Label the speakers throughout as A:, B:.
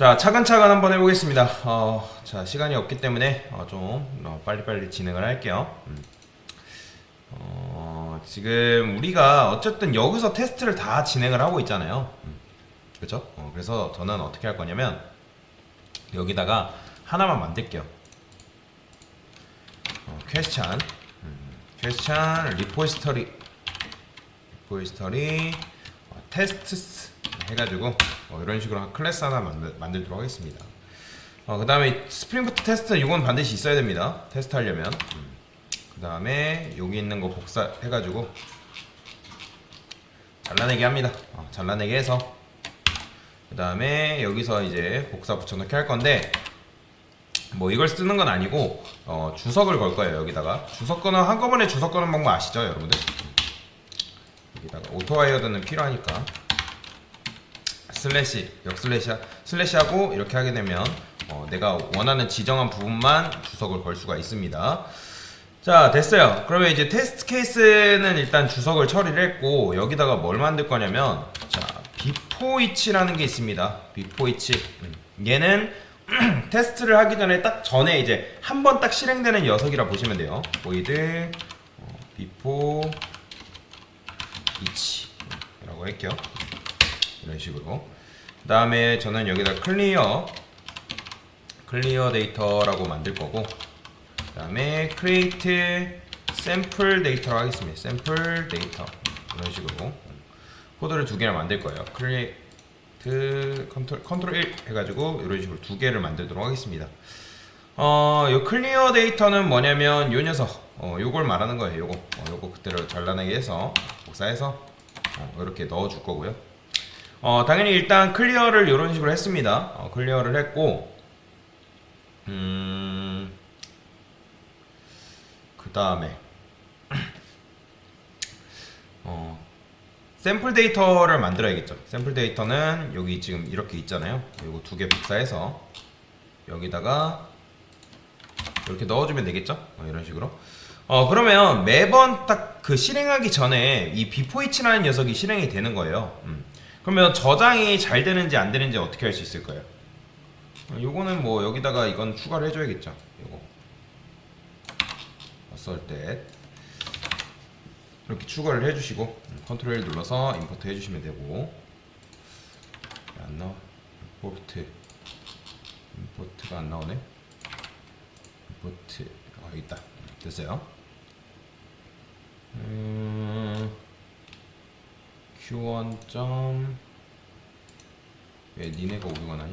A: 자, 차근차근 한번 해보겠습니다. 어, 자, 시간이 없기 때문에 어, 좀 어, 빨리빨리 진행을 할게요. 음. 어, 지금 우리가 어쨌든 여기서 테스트를 다 진행을 하고 있잖아요. 음. 그죠? 어, 그래서 저는 어떻게 할 거냐면 여기다가 하나만 만들게요. 어, 퀘스천, 음, 퀘스천 리포지터리, 리포지터리 어, 테스트스 해가지고 어, 이런 식으로 한 클래스 하나 만들, 만들도록 하겠습니다. 어, 그 다음에 스프링부트 테스트 이건 반드시 있어야 됩니다. 테스트 하려면. 그 다음에 여기 있는 거 복사해가지고 잘라내기 합니다. 어, 잘라내기 해서 그 다음에 여기서 이제 복사 붙여넣기 할 건데 뭐 이걸 쓰는 건 아니고 어, 주석을 걸 거예요 여기다가 주석 거는 한꺼번에 주석 거는 방법 아시죠 여러분들? 여기다가 오토와이어드는 필요하니까 슬래시 역 슬래시 슬래시하고 이렇게 하게 되면 어, 내가 원하는 지정한 부분만 주석을 걸 수가 있습니다. 자 됐어요. 그러면 이제 테스트 케이스는 일단 주석을 처리를 했고 여기다가 뭘 만들 거냐면 자 비포이치라는 게 있습니다. 비포이치 음. 얘는 테스트를 하기 전에 딱 전에 이제 한 번 딱 실행되는 녀석이라 보시면 돼요. 보이드 어, 비포 이치라고 할게요. 이런 식으로. 그 다음에 저는 여기다 클리어 클리어 데이터라고 만들 거고 그 다음에 create 샘플 데이터로 하겠습니다. 샘플 데이터 이런 식으로 코드를 두 개를 만들 거예요. create 컨트롤, 컨트롤 1 해가지고 이런 식으로 두 개를 만들도록 하겠습니다. 어, 요 클리어 데이터는 뭐냐면 요 녀석, 어, 요걸 말하는 거예요. 요거, 어, 요거 그대로 잘라내게 해서 복사해서 어, 이렇게 넣어 줄 거고요. 어, 당연히 일단 클리어를 이런 식으로 했습니다. 어, 클리어를 했고, 음, 그 다음에, 어, 샘플 데이터를 만들어야겠죠. 샘플 데이터는 여기 지금 이렇게 있잖아요. 이거 두 개 복사해서 여기다가 이렇게 넣어주면 되겠죠. 어, 이런 식으로. 어, 그러면 매번 딱 그 실행하기 전에 이 비포이치라는 녀석이 실행이 되는 거예요. 음. 그러면 저장이 잘 되는지 안 되는지 어떻게 할수 있을까요? 어, 요거는 뭐 여기다가 이건 추가를 해줘야겠죠. 요거. 어떨 때. 이렇게 추가를 해주시고 음, 컨트롤 눌러서 임포트 해주시면 되고. 야, 안 나와. 임포트. 임포트가 안 나오네. 임포트. 아 여기 있다. 됐어요. 음, q1. 점- 왜 니네가 오류가 나냐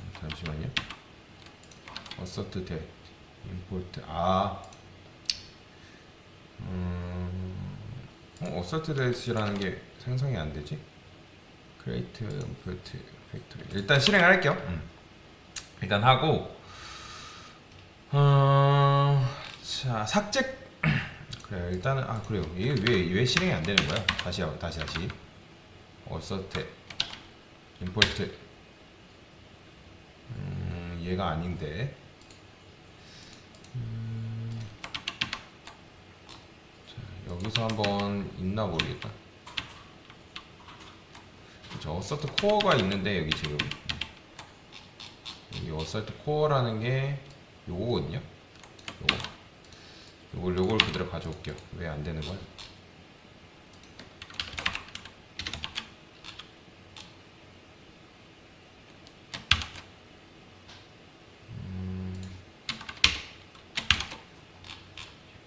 A: 음, 잠시만요 어서트 대 임포트 아 음, 어, 어설트 대시라는 게 생성이 안 되지? 크레이트 임포트 팩토리 일단 실행을 할게요. 음. 일단 하고 어, 자 삭제 그래 일단은 아 그래요 이게 왜, 왜 실행이 안 되는 거야? 다시 하고 다시 다시 어설트 임포트 음, 얘가 아닌데 여기서 한번 있나 모르겠다. 저 어설트 코어가 있는데 여기 지금 여기 어설트 코어라는 게 요거거든요. 요거 요걸 요걸 그대로 가져올게요. 왜 안 되는 거야? 음,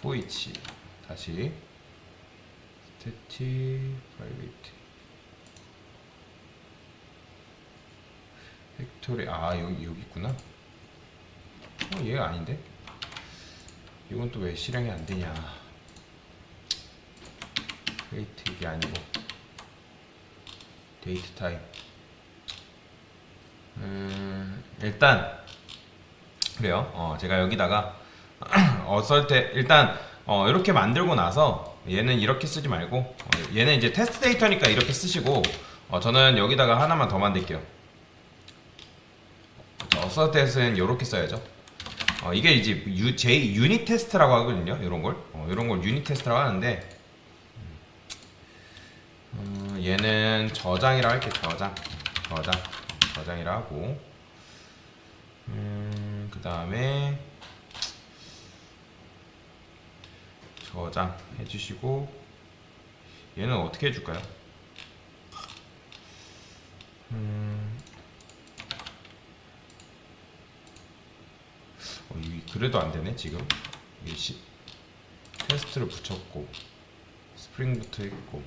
A: 포이치. 다시. 스태틱 프라이빗. 팩토리. 아 여기 여기 있구나. 어 얘가 아닌데 이건 또 왜 실행이 안 되냐 웨이트 이게 아니고 데이트 타임 음 일단 그래요 어 제가 여기다가 어썰 때 일단 어, 이렇게 만들고 나서 얘는 이렇게 쓰지 말고 어, 얘는 이제 테스트 데이터니까 이렇게 쓰시고 어, 저는 여기다가 하나만 더 만들게요. 어서테스는 이렇게 써야죠. 어, 이게 이제 유, 제 유닛 테스트라고 하거든요. 이런 걸 어, 이런 걸 유닛 테스트라고 하는데 음, 얘는 저장이라고 할게 저장 저장 저장이라 하고 음, 그 다음에 저장 해주시고 얘는 어떻게 해줄까요? 음, 어, 이 그래도 안 되네 지금. 이게 시, 테스트를 붙였고 스프링부터 했고.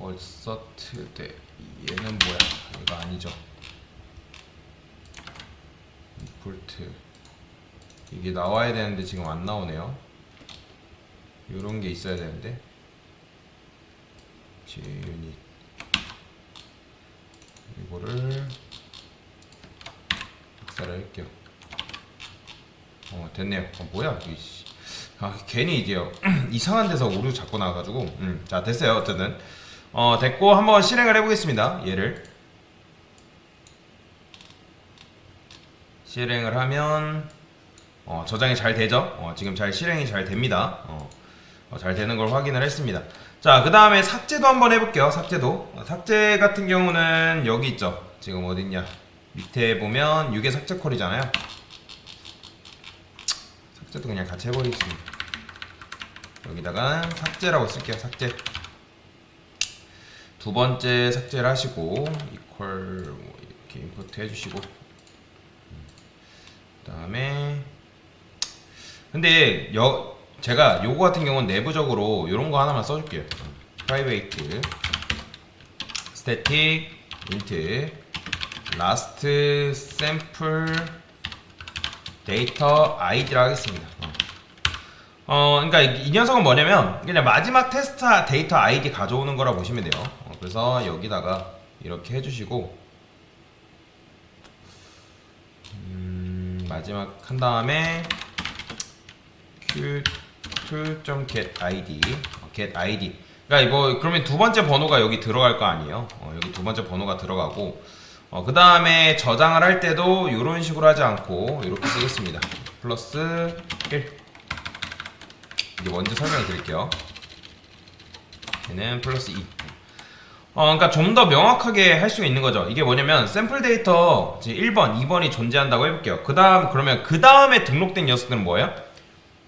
A: 얼서트 대 얘는 뭐야? 이거 아니죠? 디폴트. 이게 나와야 되는데 지금 안 나오네요. 요런 게 있어야 되는데. 유닛. 이거를 박살을 할게요 어 됐네요. 어, 뭐야 이게 씨. 아 괜히 이게 이상한 데서 오류 자꾸 나와가지고 음, 자 됐어요 어쨌든. 어 됐고 한번 실행을 해보겠습니다 얘를. 실행을 하면 어, 저장이 잘 되죠? 어, 지금 잘 실행이 잘 됩니다. 어, 어, 잘 되는 걸 확인을 했습니다. 자그 다음에 삭제도 한번 해볼게요 삭제도. 어, 삭제 같은 경우는 여기 있죠? 지금 어딨냐? 밑에 보면 6의 삭제 컬이잖아요 삭제도 그냥 같이 해버리겠습니다 여기다가 삭제라고 쓸게요 삭제. 두 번째 삭제를 하시고 이퀄 뭐 이렇게 임포트 해주시고. 그 다음에 근데 여 제가 요거 같은 경우는 내부적으로 이런 거 하나만 써줄게요. 프라이베이 데이터 아이디라 하겠습니다 어. 어, 그러니까 이, 이 녀석은 뭐냐면 그냥 마지막 테스트 데이터 아이디 가져오는 거라 보시면 돼요. 어, 그래서 여기다가 이렇게 해주시고 음, 마지막 한 다음에 q2.get id 어, get id 그러니까 이거 그러면 두 번째 번호가 여기 들어갈 거 아니에요. 어, 여기 두 번째 번호가 들어가고 어, 그 다음에 저장을 할 때도 이런 식으로 하지 않고 이렇게 쓰겠습니다. 플러스 1 이게 먼저 설명해 드릴게요. 얘는 플러스 2. 어, 그러니까 좀 더 명확하게 할 수가 있는 거죠. 이게 뭐냐면 샘플 데이터 이제 1번, 2번이 존재한다고 해볼게요. 그 다음 그러면 그 다음에 등록된 녀석들은 뭐예요?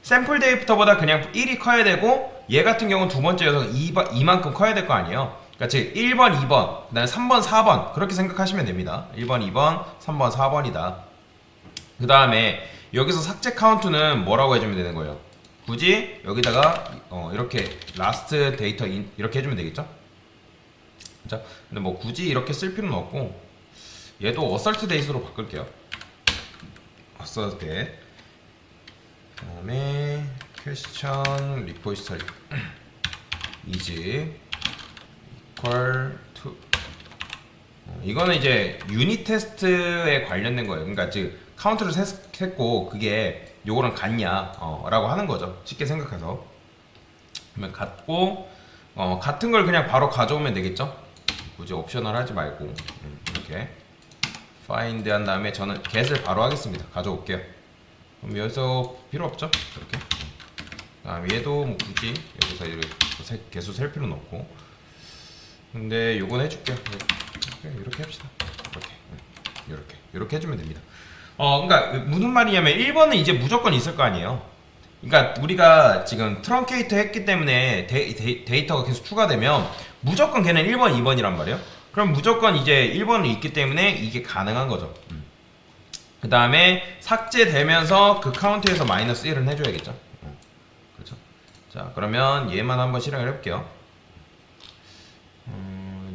A: 샘플 데이터보다 그냥 1이 커야 되고 얘 같은 경우는 두 번째 녀석은 2, 2만큼 커야 될 거 아니에요. 그러니까 즉 1번, 2번, 그다음에 3번, 4번 그렇게 생각하시면 됩니다. 1번, 2번, 3번, 4번이다. 그 다음에 여기서 삭제 카운트는 뭐라고 해주면 되는 거예요? 굳이 여기다가 어, 이렇게 라스트 데이터 인 이렇게 해주면 되겠죠? 자, 근데 뭐 굳이 이렇게 쓸 필요는 없고 얘도 어설트 데이스로 바꿀게요. 어설트 그다음에 퀘스천 리포지터리 is equal to 어, 이거는 이제 유닛 테스트에 관련된 거예요. 그러니까 즉 카운트를 셌- 했고 그게 요거랑 같냐 어, 라고 하는 거죠. 쉽게 생각해서 그러면 같고 어, 같은 걸 그냥 바로 가져오면 되겠죠. 굳이 옵셔널 하지 말고 음, 이렇게 find 한 다음에 저는 get을 바로 하겠습니다. 가져올게요. 그럼 여기서 필요 없죠? 이렇게. 그다음 얘도 뭐 굳이 여기서 이렇게 세- 개수 셀 필요는 없고. 근데 요건 해줄게요. 이렇게, 이렇게 합시다. 이렇게, 음, 이렇게, 이렇게 해주면 됩니다. 어, 그러니까 무슨 말이냐면 1번은 이제 무조건 있을 거 아니에요. 그러니까 우리가 지금 트렁케이트 했기 때문에 데이, 터가 계속 추가되면 무조건 걔는 1번, 2번이란 말이에요. 그럼 무조건 이제 1번이 있기 때문에 이게 가능한 거죠. 그 다음에 삭제되면서 그 카운트에서 마이너스 1은 해줘야겠죠. 음, 그렇죠. 자, 그러면 얘만 한번 실행을 해볼게요.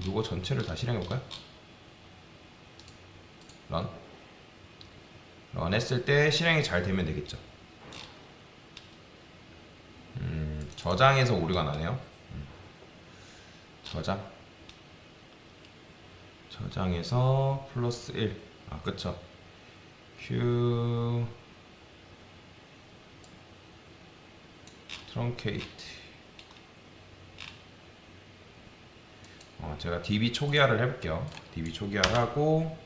A: 음, 이거 전체를 다 실행해볼까요? 런. 런 했을 때 실행이 잘 되면 되겠죠. 음, 저장해서 오류가 나네요. 음. 저장. 저장해서 플러스 1. 아, 그쵸. q 트렁케이트. 어, 제가 db 초기화를 해볼게요. db 초기화를 하고,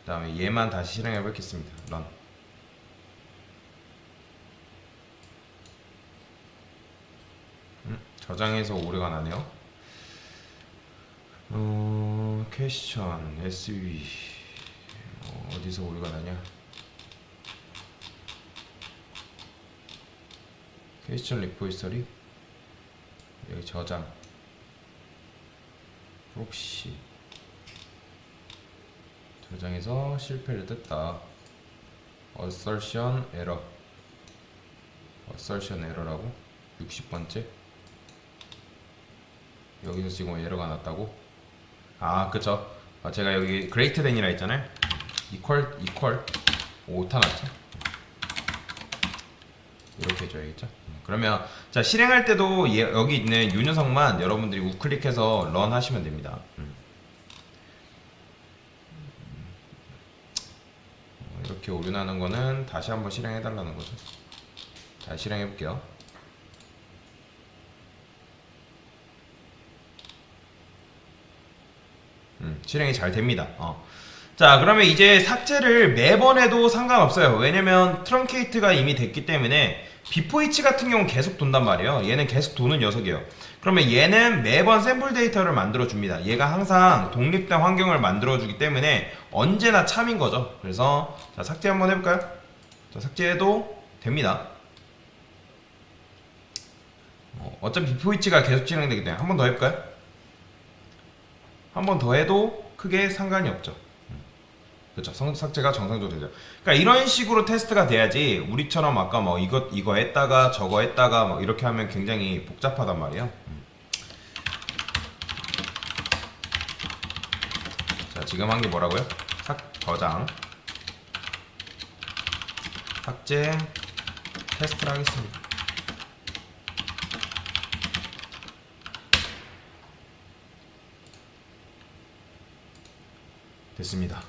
A: 그 다음에 얘만 다시 실행해 보겠습니다. run. 음, 저장해서 오류가 나네요. 어, 퀘스천, SV 어, 어디서 오류가 나냐? 퀘스천 리포지터리 여기 저장 프록시 저장해서 실패를 떴다. assertion error assertion error라고 60번째 여기서 지금 에러가 났다고 아 그쵸 아, 제가 여기 greater than이라 했잖아요 equal equal 오타 났죠 이렇게 해줘야겠죠 그러면 자 실행할 때도 얘- 여기 있는 요 녀석만 여러분들이 우클릭해서 런 하시면 됩니다 음. 어, 이렇게 오류 나는 거는 다시 한번 실행해 달라는 거죠 다시 실행해 볼게요 음, 실행이 잘 됩니다. 어. 자, 그러면 이제 삭제를 매번 해도 상관없어요. 왜냐면 트렁케이트가 이미 됐기 때문에 비포이치 같은 경우는 계속 돈단 말이에요. 얘는 계속 도는 녀석이에요. 그러면 얘는 매번 샘플 데이터를 만들어 줍니다. 얘가 항상 독립된 환경을 만들어 주기 때문에 언제나 참인 거죠. 그래서 자, 삭제 한번 해볼까요? 자, 삭제해도 됩니다. 어, 어차피 비포이치가 계속 진행되기 때문에 한 번 더 해볼까요? 한 번 더 해도 크게 상관이 없죠. 음. 그렇죠. 성- 삭제가 정상적으로 되죠. 그러니까 이런 식으로 테스트가 돼야지 우리처럼 아까 뭐 이거 이거 했다가 저거 했다가 뭐 이렇게 하면 굉장히 복잡하단 말이에요. 음. 자 지금 한 게 뭐라고요? 삭 저장 삭제 테스트를 하겠습니다. 됐습니다.